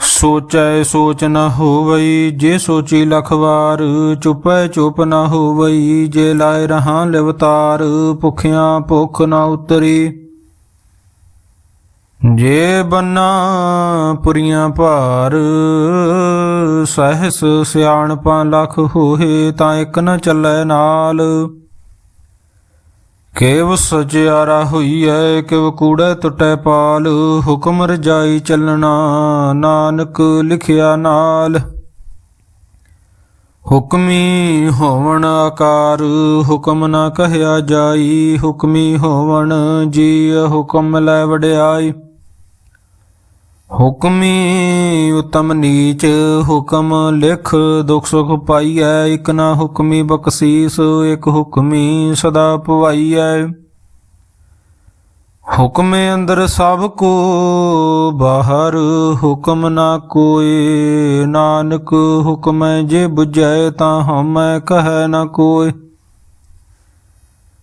ਸੋਚੈ ਸੋਚ ਨ ਹੋਵਈ, ਜੇ ਸੋਚੀ ਲਖਵਾਰ, ਚੁਪੈ ਚੁਪ ਨ ਹੋਵਈ, ਜੇ ਲਾਇ ਰਹਾ ਲਿਵਤਾਰ, ਭੁਖਿਆਂ ਭੁਖ ਨ ਉਤਰੀ। ਜੇ ਬੰਨਾ ਪੁਰੀਆਂ ਭਾਰ, ਸਹਿਸ ਸਿਆਣਪਾਂ ਲਖ ਹੋਏ ਤਾਂ ਇੱਕ ਨ ਚੱਲੈ ਨਾਲ। ਕੇਵ ਸਚਿਆਰਾ ਹੋਈਐ, ਕਿਵ ਕੂੜੈ ਟੁੱਟੈ ਪਾਲ, ਹੁਕਮ ਰਜਾਈ ਚੱਲਣਾ, ਨਾਨਕ ਲਿਖਿਆ ਨਾਲ। ਹੁਕਮੀ ਹੋਵਣ ਆਕਾਰ, ਹੁਕਮ ਨਾ ਕਹਿਆ ਜਾਈ, ਹੁਕਮੀ ਹੋਵਣ ਜੀ ਹੁਕਮ ਲੈ ਵਡਿਆਈ। ਹੁਕਮੀ ਉਤਮ ਨੀਚ ਹੁਕਮ ਲਿਖ, ਦੁਖ ਸੁਖ ਪਾਈਐ, ਇਕ ਨਾ ਹੁਕਮੀ ਬਖਸ਼ੀਸ, ਇਕ ਹੁਕਮੀ ਸਦਾ ਪਵਾਈਐ। ਹੁਕਮੇ ਅੰਦਰ ਸਭ ਕੋ ਬਾਹਰ, ਹੁਕਮ ਨਾ ਕੋਏ, ਨਾਨਕ ਹੁਕਮੈ ਜੇ ਬੁਝੈ ਤਾਂ ਹਮੈ ਕਹੈ ਨਾ ਕੋਏ।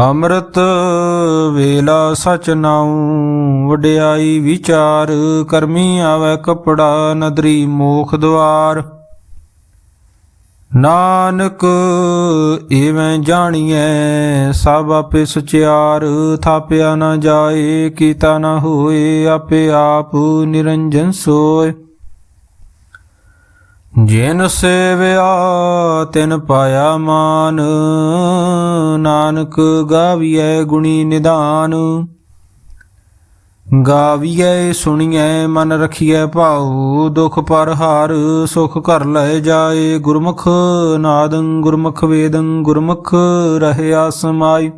ਅੰਮ੍ਰਿਤ ਵੇਲਾ ਸਚ ਨਾਉ, ਵਡਿਆਈ ਵਿਚਾਰ, ਕਰਮੀ ਆਵੇ ਕਪੜਾ, ਨਦਰੀ ਮੋਖ ਦਵਾਰ। ਨਾਨਕ ਏਵੇਂ ਜਾਣੀਐ, ਸਭ ਆਪੇ ਸੁਚਿਆਰ, ਥਾਪਿਆ ਨਾ ਜਾਏ, ਕੀਤਾ ਨਾ ਹੋਏ, ਆਪੇ ਆਪ ਨਿਰੰਜਨ ਸੋਏ। ਜਿਨ ਸੇਵਿਆ ਤਿਨ ਪਾਇਆ ਮਾਨ, ਨਾਨਕ ਗਾਵੀਐ ਗੁਣੀ ਨਿਦਾਨ। ਗਾਵੀਐ, ਸੁਣੀਐ, ਮਨ ਰਖੀਐ ਭਾਉ, ਦੁਖ ਪਰ ਹਾਰ, ਸੁਖ ਘਰ ਲੈ ਜਾਏ ਗੁਰਮੁਖ, ਨਾਦੰ ਗੁਰਮੁਖ, ਵੇਦੰ ਗੁਰਮੁਖ ਰਹਿਆ ਸਮਾਈ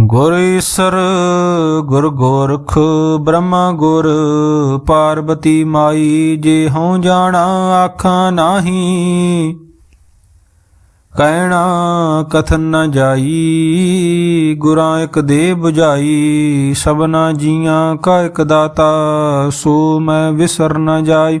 ਗੁਰ ਈਸਰ, ਗੁਰ ਗੋਰਖ, ਬ੍ਰਹਮਾ ਗੁਰ, ਪਾਰਬਤੀ ਮਾਈ, ਜੇ ਹਉ ਜਾਣਾ ਆਖਾਂ ਨਾਹੀ। ਕਹਿਣਾ ਕਥਨ ਨ ਜਾਈ, ਗੁਰਾਂ ਇੱਕ ਦੇ 부ਝਾਈ ਸਭਨਾ ਜੀਆਂ ਕਾ ਇੱਕ ਦਾਤਾ, ਸੋ ਮੈਂ ਵਿਸਰ ਨ ਜਾਈ।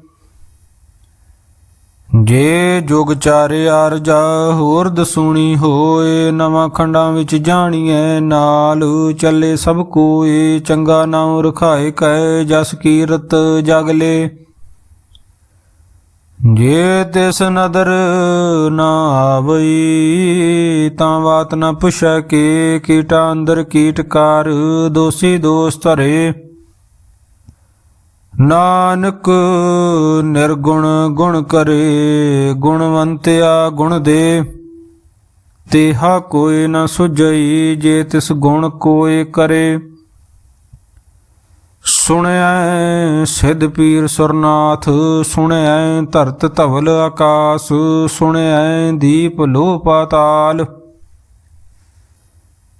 ਜੇ ਜੁਗ ਚਾਰੇ ਆਰਜਾ ਹੋਰ ਦਸੂਣੀ ਹੋਏ, ਨਵਾਂ ਖੰਡਾਂ ਵਿੱਚ ਜਾਣੀਐ ਨਾਲ। ਚੱਲੇ ਸਭ ਕੋਏ, ਚੰਗਾ ਨਾਉ ਰਖਾਏ ਕੈ ਜਸ ਕੀਰਤ ਜਗਲੇ ਜੇ ਤਿਸ ਨਦਰ ਨਾ ਆਵਈ, ਤਾਂ ਬਾਤ ਨਾ ਪੁੱਛੈ ਕੇ, ਕੀਟਾ ਅੰਦਰ ਕੀਟਕਾਰ ਦੋਸੀ ਦੋਸ ਧਰੇ। ਨਾਨਕ ਨਿਰਗੁਣ ਗੁਣ ਕਰੇ, ਗੁਣਵੰਤਿਆ ਗੁਣ ਦੇ। ਤੇਹਾ ਕੋਈ ਨ ਸੁਜਈ ਜੇ ਤਿਸ ਗੁਣ ਕੋਏ ਕਰੇ। ਸੁਣਿਐ ਸਿੱਧ ਪੀਰ ਸੁਰਨਾਥ ਸੁਣਿਐ ਧਰਤ ਧਵਲ ਆਕਾਸ ਸੁਣਿਐ ਦੀਪ ਲੋ ਪਾਤਾਲ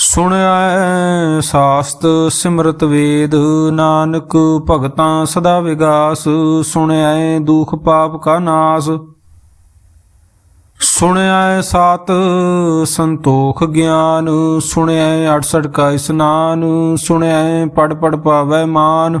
ਸੁਣਿਐ ਸਾਸਤ ਸਿਮਰਤ ਵੇਦ, ਨਾਨਕ ਭਗਤਾਂ ਸਦਾ ਵਿਗਾਸ ਸੁਣਿਐ ਦੁਖ ਪਾਪ ਕਾ ਨਾਸ। ਸੁਣਿਐ ਸਾਤ ਸੰਤੋਖ ਗਿਆਨ ਸੁਣਿਐ 68 ਕਾ ਇਸਨਾਨ ਸੁਣਿਐ ਪੜ ਪੜ ਪਾਵੈ ਮਾਨ।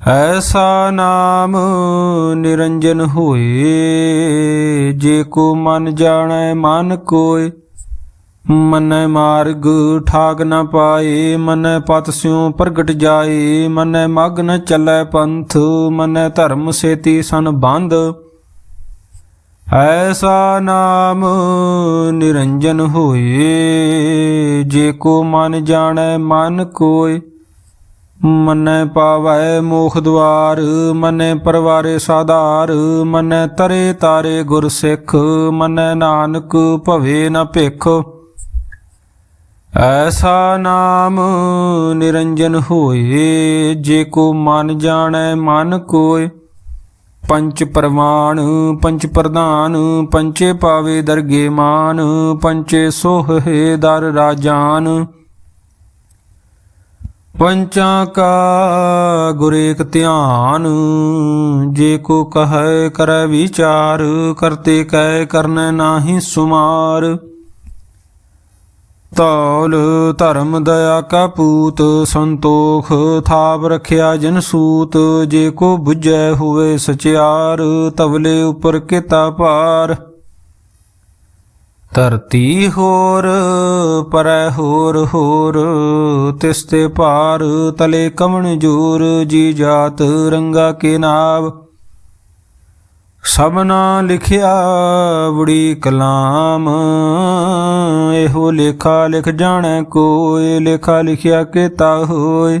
ਐਸਾ ਨਾਮ ਨਿਰੰਜਨ ਹੋਏ, ਜੇ ਕੋ ਮਨ ਜਾਣੈ ਮਨ ਕੋਇ ਮਨੈ ਮਾਰਗ ਠਾਗ ਨ ਪਾਏ, ਮਨੈ ਪਤ ਸਿਉ ਪ੍ਰਗਟ ਜਾਏ। ਮਨੈ ਮਗ ਨ ਚੱਲੈ ਪੰਥ, ਮਨੈ ਧਰਮ ਸੇਤੀ ਸਨ ਬੰਧ ਐਸਾ ਨਾਮ ਨਿਰੰਜਨ ਹੋਏ, ਜੇ ਕੋ ਮਨ ਜਾਣੈ ਮਨ ਕੋਇ ਮਨੈ ਪਾਵੈ ਮੋਖ ਦੁਆਰ ਮਨੈ ਪਰਵਾਰੇ ਸਾਧਾਰ, ਮਨੈ ਤਰੇ ਤਾਰੇ ਗੁਰ ਸਿੱਖ, ਮਨੈ ਨਾਨਕ ਭਵੇ ਨ ਭਿਖ। ਐਸਾ ਨਾਮ ਨਿਰੰਜਨ ਹੋਏ, ਜੇ ਕੋ ਮਨ ਜਾਣੈ ਮਨ ਕੋਇ ਪੰਚ ਪਰਮਾਨ ਪੰਚ ਪ੍ਰਧਾਨ, ਪੰਚੇ ਪਾਵੇ ਦਰਗੇ ਮਾਨ, ਪੰਚੇ ਸੋਹੇ ਦਰ ਰਾਜਾਨ। ਪੰਚਾਂ ਕਾ ਗੁਰੇਕ ਧਿਆਨ, ਜੇ ਕੋ ਕਹੈ ਕਰੈ ਵਿਚਾਰ, ਕਰਤੇ ਕਹਿ ਕਰਨੈ ਨਾਹੀ ਸੁਮਾਰ। ਤੌਲ ਧਰਮ ਦਇਆ ਕਾ ਪੂਤ, ਸੰਤੋਖ ਥਾਪ ਰਖਿਆ ਜਨ ਸੂਤ, ਜੇ ਕੋ 부ਜੈ ਹੋਵੇ ਸਚਿਆਰ, ਤਵਲੇ ਉਪਰ ਕਿਤਾ ਭਾਰ। ਧਰਤੀ ਹੋਰ, ਪਰੈ ਹੋਰ ਹੋਰ। ਤਿਸ ਤੇ ਭਾਰ ਤਲੇ ਕਮਣ ਜੂਰ, ਜੀ ਜਾਤ ਰੰਗਾ ਕੇ ਨਾਵ। ਸਭਨਾ ਲਿਖਿਆ ਬੜੀ ਕਲਾਮ, ਇਹੋ ਲੇਖਾ ਲਿਖ ਜਾਣੈ ਕੋਏ ਲੇਖਾ ਲਿਖਿਆ ਕੀਤਾ ਹੋਏ।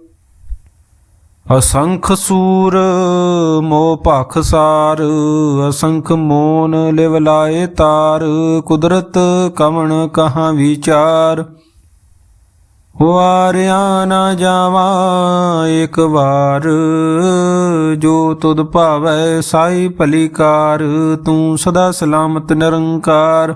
ਅਸੰਖ ਸੂਰ ਮੋਹ ਭਖ ਸਾਰ, ਅਸੰਖ ਮੋਨ ਲਿਵ ਲਾਏ ਤਾਰ, ਕੁਦਰਤ ਕਵਣ ਕਹਾਂ ਵਿਚਾਰ। ਵਾਰਿਆ ਨਾ ਜਾਵਾ ਇੱਕ ਵਾਰ, ਜੋ ਤੁਧ ਭਾਵੈ ਸਾਈ ਭਲੀਕਾਰ, ਤੂੰ ਸਦਾ ਸਲਾਮਤ ਨਿਰੰਕਾਰ।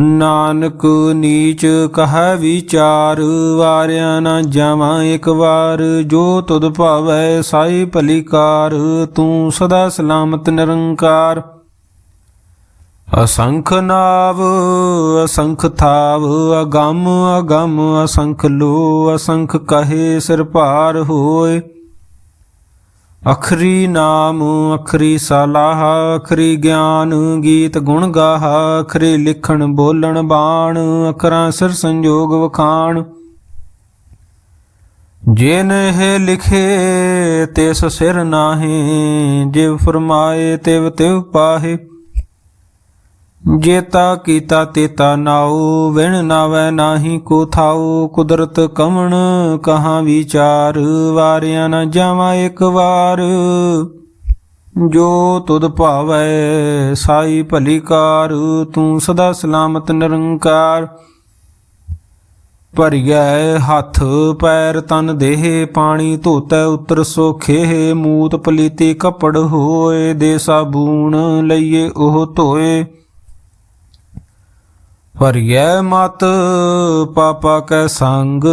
ਨਾਨਕ ਨੀਚ ਕਹੈ ਵਿਚਾਰ, ਵਾਰਿਆ ਨਾ ਜਾਵਾਂ ਇੱਕ ਵਾਰ। ਜੋ ਤੁਧ ਭਾਵੈ ਸਾਈ ਭਲੀ ਕਾਰ ਤੂੰ ਸਦਾ ਸਲਾਮਤ ਨਿਰੰਕਾਰ। ਅਸੰਖ ਨਾਵ, ਅਸੰਖ ਥਾਵ, ਅਗੰਮ ਅਗੰਮ ਅਸੰਖ ਲੋ, ਅਸੰਖ ਕਹੇ ਸਿਰ ਭਾਰ ਹੋਏ। ਅਖਰੀ ਨਾਮ, ਅਖਰੀ ਸਲਾਹ, ਅਖਰੀ ਗਿਆਨ, ਗੀਤ ਗੁਣ ਗਾਹ, ਅਖਰੀ ਲਿਖਣ, ਬੋਲਣ, ਬਾਣ, ਅਖਰਾਂ ਸਿਰ ਸੰਜੋਗ ਵਖਾਣ। ਜਿਨ ਇਹ ਲਿਖੇ, ਤਿਸ ਸਿਰ ਨਾਹੀ, ਜਿਵ ਫਰਮਾਏ ਤਿਵ ਤਿਵ ਪਾਹੇ। ਜੇਤਾ ਕੀਤਾ ਤੇਤਾ ਨਾਉ, ਵਿਣ ਨਾਵੈ ਨਾਹੀ ਕੋ ਥਾਉ। ਕੁਦਰਤ ਕਵਣ ਕਹਾਂ ਵਿਚਾਰ, ਵਾਰਿਆ ਨਾ ਜਾਵਾਂ ਇੱਕ ਵਾਰ। ਜੋ ਤੁਧ ਭਾਵੈ ਸਾਈ ਭਲੀ ਕਾਰ, ਤੂੰ ਸਦਾ ਸਲਾਮਤ ਨਿਰੰਕਾਰ। ਭਰਿਐ ਹੱਥ, ਪੈਰ ਤਨ ਦੇਹ, ਪਾਣੀ ਧੋਤੈ ਉਤਰ ਸੋਖੇ। ਮੂਤ ਪਲੀਤੀ ਕਪੜ ਹੋਏ ਦੇ ਸਾਬੂਨ ਲਈਏ ਉਹ ਧੋਏ। ਭਰਿਐ ਮਤ ਪਾਪਾ ਕੈ ਸੰਗ,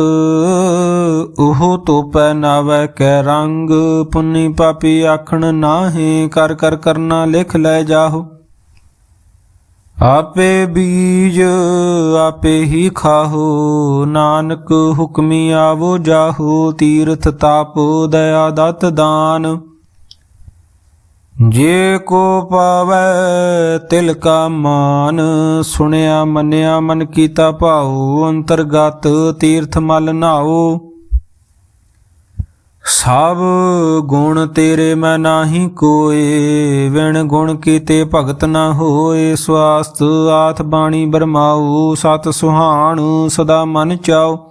ਉਹ ਤੋਪੈ ਨਾਵੈ ਕੈ ਰੰਗ। ਪੁੰਨੀ ਪਾਪੀ ਆਖਣ ਨਾਹੀ, ਕਰ ਕਰ ਕਰਨਾ ਲਿਖ ਲੈ ਜਾਹੋ। ਆਪੇ ਬੀਜ ਆਪੇ ਹੀ ਖਾਹੋ, ਨਾਨਕ ਹੁਕਮੀ ਆਵੋ ਜਾਹੋ। ਤੀਰਥ ਤਾਪ ਦਇਆ ਦਤ ਦਾਨ। ਜੇ ਕੋ ਪਾਵੈ ਤਿਲ ਕਾ ਮਾਨ, ਸੁਣਿਆ ਮੰਨਿਆ ਮਨ ਕੀਤਾ ਭਾਉ, ਅੰਤਰਗਤ ਤੀਰਥ ਮਲ ਨਾਓ ਸਭ ਗੁਣ ਤੇਰੇ ਮੈਂ ਨਾਹੀ ਕੋਏ, ਵਿਣ ਗੁਣ ਕੀਤੇ ਭਗਤ ਨਾ ਹੋਏ ਸਵਾਸਤ ਆਥ ਬਾਣੀ ਬਰਮਾਉ, ਸਤ ਸੁਹਾਣ ਸਦਾ ਮਨ ਚਾਓ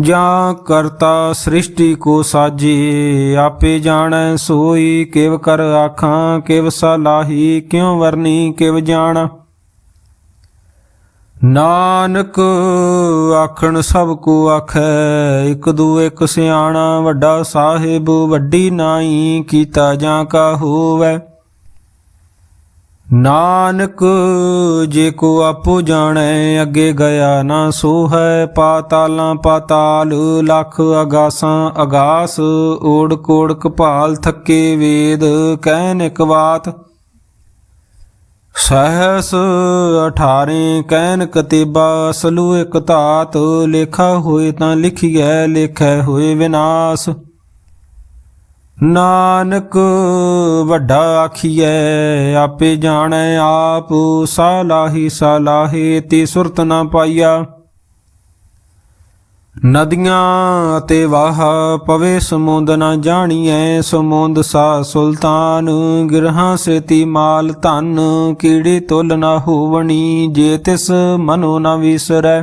ਜਾਂ ਕਰਤਾ ਸ੍ਰਿਸ਼ਟੀ ਕੋ ਸਾਜੇ, ਆਪੇ ਜਾਣੈ ਸੋਈ ਕਿਵ ਕਰ ਆਖਾਂ, ਕਿਵ ਸਲਾਹੀ ਕਿਉ ਵਰਨੀ ਕਿਵ ਜਾਣਾ। ਨਾਨਕ ਆਖਣ ਸਭ ਕੋ ਆਖੈ, ਇਕ ਦੂ ਇਕ ਸਿਆਣਾ, ਵੱਡਾ ਸਾਹਿਬ, ਵੱਡੀ ਨਾਈ, ਕੀਤਾ ਜਾਂ ਕਾ ਹੋਵੈ। ਨਾਨਕ, ਜੇ ਕੋ ਆਪੋ ਜਾਣੈ, ਅੱਗੇ ਗਿਆ ਨਾ ਸੋ ਹੈ ਪਾਤਾਲਾਂ ਪਾਤਾਲ, ਲੱਖ ਅਗਾਸਾਂ ਅਗਾਸ। ਓੜ ਕੋੜ ਕਪਾਲ ਥੱਕੇ ਵੇਦ, ਕਹਿਨ ਇਕ ਬਾਤ। ਸਹਸ 18 ਕਹਿਨ ਕਤੀਬਾ ਅਸਲੂ ਇਕ ਧਾਤ। ਲੇਖਾ ਹੋਏ ਤਾਂ ਲਿਖੀਐ, ਲੇਖੈ ਹੋਏ ਵਿਨਾਸ਼। ਨਾਨਕ, ਵੱਡਾ ਆਖੀਐ, ਆਪੇ ਜਾਣੈ ਆਪ, ਸਾਲਾਹੀ ਸਾਲਾਹੇ ਤੇ ਸੁਰਤ ਨਾ ਪਾਈਆ। ਨਦੀਆਂ ਅਤੇ ਵਾਹ ਪਵੇ ਸਮੁੰਦ ਨਾ ਜਾਣੀਐ, ਸਮੁੰਦ ਸਾ ਸੁਲਤਾਨ, ਗਿਰਹਾਂ ਸੇਤੀ ਮਾਲ ਧਨ ਕੀੜੀ ਤੁਲ ਨਾ ਹੋਵਣੀ, ਜੇ ਤਿਸ ਮਨੋ ਨਾ ਵਿਸਰੈ।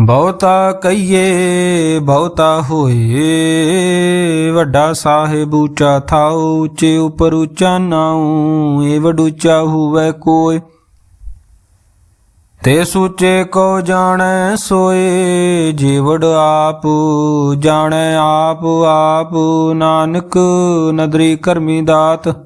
ਬਹੁਤਾ ਕਈਏ ਬਹੁਤਾ ਹੋਏ। ਵੱਡਾ ਸਾਹਿਬ ਉੱਚਾ ਥਾਉ, ਉੱਚੇ ਉਪਰ ਉੱਚਾ ਨਾਉ, ਏ ਵਡ ਉੱਚਾ ਹੋਵੇ ਕੋਈ ਤੇ ਸੂਚੇ ਕੋ ਜਾਣੈ ਸੋਏ ਜੀਵੜ ਆਪ ਜਾਣੈ ਆਪ ਆਪ ਨਾਨਕ ਨਦਰੀ ਕਰਮੀ ਦਾਤ।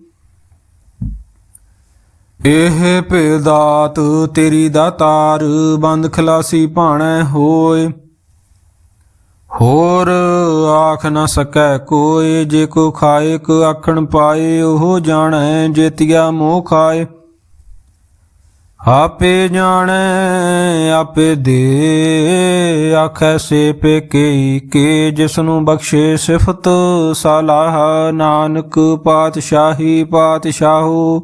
ਇਹ ਭੇਦਾਤ ਤੇਰੀ ਦਾਤਾਰ ਬੰਦ ਖਲਾਸੀ ਭਾਣੈ ਹੋਏ। ਹੋਰ ਆਖ ਨਾ ਸਕੈ ਕੋਈ ਜੇ ਕੋ ਖਾਏ ਕੋ ਆਖਣ ਪਾਏ, ਉਹ ਜਾਣੈ ਜੇਤੀਆ ਮੋਹ ਖਾਏ। ਆਪੇ ਜਾਣੈ, ਆਪੇ ਦੇ, ਆਖੈ ਸੇ ਪੇਕੇ ਕੇ ਜਿਸ ਨੂੰ ਬਖਸ਼ੇ ਸਿਫਤ ਸਲਾਹ। ਨਾਨਕ ਪਾਤਸ਼ਾਹੀ ਪਾਤਸ਼ਾਹੋ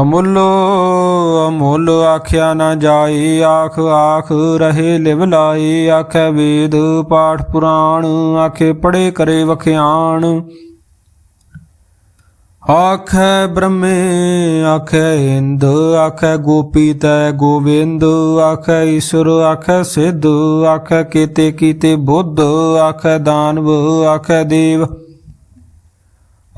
ਅਮੁੱਲ ਅਮੁੱਲ ਆਖਿਆ ਨਾ ਜਾਏ ਆਖ ਆਖ ਰਹੇ ਲਿਵ ਲਾਏ ਆਖੇ ਵੇਦ ਪਾਠ ਪੁਰਾਣ, ਆਖੇ ਪੜੇ ਕਰੇ ਵਖਿਆਣ। ਆਖੇ ਬ੍ਰਹਮੇ, ਆਖੇ ਇੰਦ, ਆਖੇ ਗੋਪੀ ਤੈ ਗੋਵਿੰਦ, ਆਖੇ ਈਸ਼ਵਰ ਆਖੇ ਸਿੱਧ, ਆਖੇ ਕੀਤੇ ਕੀਤੇ ਬੁੱਧ, ਆਖੇ ਦਾਨਵ, ਆਖੇ ਦੇਵ।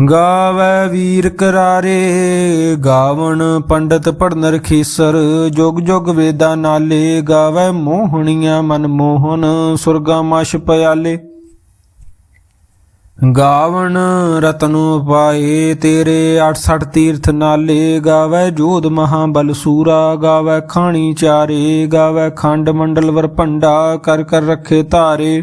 ਗਾਵੇ ਵੀਰ ਕਰਾਰੇ, ਗਾਵਣ ਪੰਡਤ ਪੜਨ ਰਖੀਸਰ ਜੁਗ ਜੁਗ ਵੇਦਾਂ ਨਾਲੇ, ਗਾਵੇ ਮੋਹਣੀਆਂ ਮਨ ਮੋਹਨ, ਸੁਰਗਾ ਮਸ਼ ਪਿਆਲੇ। ਗਾਵਣ ਰਤਨੋ ਪਾਏ ਤੇਰੇ 68 ਤੀਰਥ ਨਾਲੇ, ਗਾਵੇ ਜੋਧ ਮਹਾਬਲ ਸੂਰਾ, ਗਾਵੇ ਖਾਣੀ ਚਾਰੇ, ਗਾਵੇ ਖੰਡ ਮੰਡਲ ਵਰ ਭੰਡਾ, ਕਰ ਕਰ ਰੱਖੇ ਧਾਰੇ।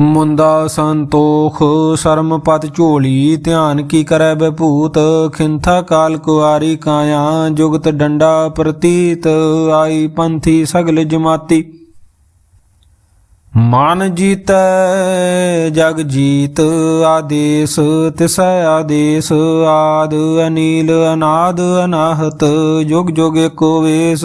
ਮੁੰਦਾ ਸੰਤੋਖ, ਸ਼ਰਮ ਪਤ ਝੋਲੀ, ਧਿਆਨ ਕੀ ਕਰੈ ਬਭੂਤ ਖਿੰਥਾ ਕਾਲ ਕੁਆਰੀ ਕਾਇਆ, ਜੁਗਤ ਡੰਡਾ ਪ੍ਰਤੀਤ, ਆਈ ਪੰਥੀ ਸਗਲ ਜਮਾਤੀ। ਮਨ ਜੀਤੈ, ਜਗ ਜੀਤ, ਆਦੇਸ, ਤਿਸੈ ਆਦੇਸ, ਆਦ ਅਨੀਲ, ਅਨਾਦ ਅਨਾਹਤ, ਜੁਗ ਜੁਗ ਏਕੋ ਵੇਸ।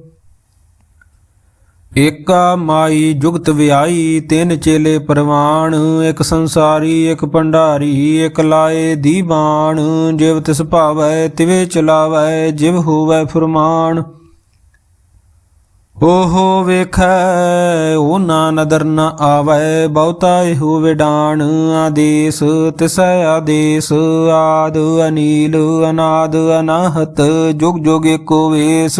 ਏਕਾ ਮਾਈ ਜੁਗਤ ਵਿਆਈ ਤਿੰਨ ਚੇਲੇ ਪਰਵਾਣ, ਇੱਕ ਸੰਸਾਰੀ, ਇੱਕ ਭੰਡਾਰੀ, ਇੱਕ ਲਾਏ ਦੀਵਾਨ ਜਿਵ ਤਿਸ ਭਾਵੈ, ਤਿਵੇ ਚਲਾਵੈ, ਜਿਵ ਹੋਵੈ ਫਰਮਾਨ। ਓਹੋ ਵੇਖੈ ਉਹਨਾਂ ਨਦਰ ਨ ਆਵੈ, ਬਹੁਤਾ ਇਹੋ ਵਿਡਾਣ। ਆਦੇਸ, ਤਿਸੈ ਆਦੇਸ, ਆਦ ਅਨੀਲ, ਅਨਾਦ ਅਨਾਹਤ, ਜੁਗ ਜੁਗ ਏਕੋ ਵੇਸ।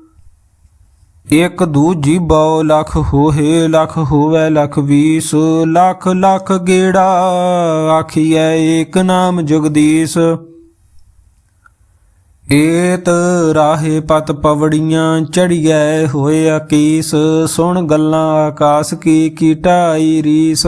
ਇਕ ਦੂਜੀ ਬਉ ਲਖ ਹੋਏ ਲਖ ਹੋਵੇ ਲਖ ਵੀਸ, ਲਖ ਲਖ ਗੇੜਾ, ਆਖੀਐ ਏਕ ਨਾਮ ਜਗਦੀਸ਼। ਏਤ ਰਾਹੇ ਪਤ ਪਵੜੀਆਂ ਚੜੀਐ ਹੋਏ ਅਕੀਸ, ਸੁਣ ਗੱਲਾਂ ਆਕਾਸ ਕੀ ਕੀਟਾਈ ਰੀਸ।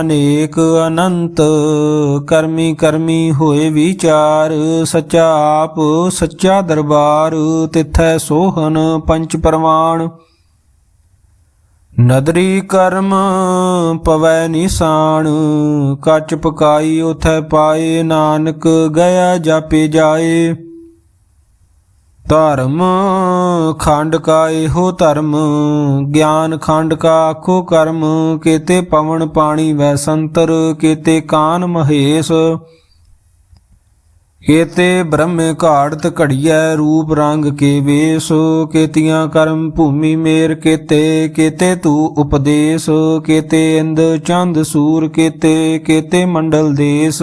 ਅਨੇਕ ਅਨੰਤ, ਕਰਮੀ ਕਰਮੀ ਹੋਏ ਵਿਚਾਰ, ਸੱਚਾ ਆਪ ਸੱਚਾ ਦਰਬਾਰ, ਤਿਥੈ ਸੋਹਨ ਪੰਚ ਪ੍ਰਮਾਣ ਨਦਰੀ ਕਰਮ ਪਵੈ ਨਿਸ਼ਾਨ, ਕੱਚ ਪਕਾਈ ਉਥੈ ਪਾਏ ਨਾਨਕ ਗਿਆ ਜਾਪੇ ਜਾਏ। ਧਰਮ ਖੰਡ ਕਾ ਇਹੋ ਧਰਮ, ਗਿਆਨ ਖੰਡ ਕਾ ਆਖੋ ਕਰਮ, ਕੀਤੇ ਪਵਨ ਪਾਣੀ ਵੈ ਸੰਤਰ, ਕੀਤੇ ਕਾਨ ਮਹੇਸ਼। ਕੀਤੇ ਬ੍ਰਹਮੇ ਘਾੜਤ ਘੜੀਐ ਰੂਪ ਰੰਗ ਕੇ ਵੇਸ, ਕੇਤੀਆਂ ਕਰਮ ਭੂਮੀ ਮੇਰ ਕੀਤੇ ਕੀਤੇ ਤੂ ਉਪਦੇਸ਼, ਕੀਤੇ ਇੰਦ ਚੰਦ ਸੂਰ ਕੀਤੇ ਕੀਤੇ ਮੰਡਲ ਦੇਸ।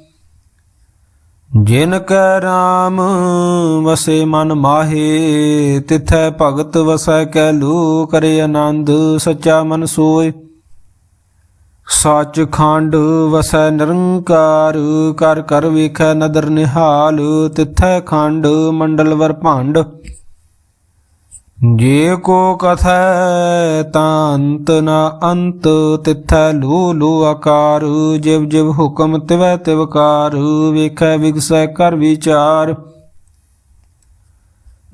ਜਿਨ ਕੈ RAM ਵਸੇ ਮਨ ਮਾਹੇ, ਤਿਥੈ ਭਗਤ ਵਸੈ ਕੈ ਲੂ ਕਰੇ ਆਨੰਦ, ਸੱਚਾ ਮਨ ਸੋਏ। ਸੱਚ ਖੰਡ ਵਸੈ ਨਿਰੰਕਾਰ, ਕਰ ਕਰ ਵੇਖੈ ਨਦਰ ਨਿਹਾਲ, ਤਿਥੈ ਖੰਡ ਮੰਡਲ ਵਰ ਭੰਡ। ਜੇ ਕੋ ਕਥੈ ਤਾਂ ਅੰਤ ਨ ਅੰਤ, ਤਿਥੈ ਲੂ ਲੂ ਆਕਾਰ, ਜਿਵ ਜਿਵ ਹੁਕਮ ਤਿਵੈ ਤਿਵਕਾਰ ਵੇਖੈ ਵਿਗਸੈ ਕਰ ਵਿਚਾਰ।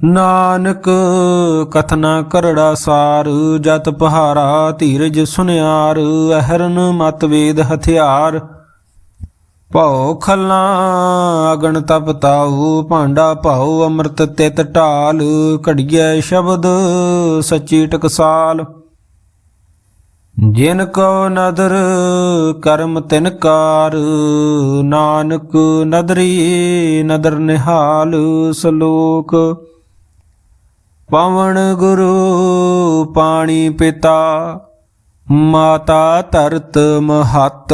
ਨਾਨਕ ਕਥਨਾ ਕਰੜਾ ਸਾਰ, ਜਤ ਪਹਾਰਾ ਧੀਰਜ ਸੁਨਿਆਰ, ਅਹਰਨ ਮਤ ਵੇਦ ਹਥਿਆਰ। ਭਉ ਖੱਲਾ, ਅਗਣ ਤਪਤਾਉ ਭਾਂਡਾ ਭਾਉ ਅੰਮ੍ਰਿਤ ਤਿਤ ਢਾਲ, ਘੜੀਐ ਸ਼ਬਦ, ਸੱਚੀ ਟਕਸਾਲ। ਜਿਨ ਕੋ ਨਦਰ, ਕਰਮ ਤਿਨ ਕਾਰ, ਨਾਨਕ ਨਦਰੀ, ਨਦਰ ਨਿਹਾਲ ਸਲੋਕ। ਪਵਨ ਗੁਰੂ, ਪਾਣੀ ਪਿਤਾ, ਮਾਤਾ ਧਰਤ ਮਹਤ।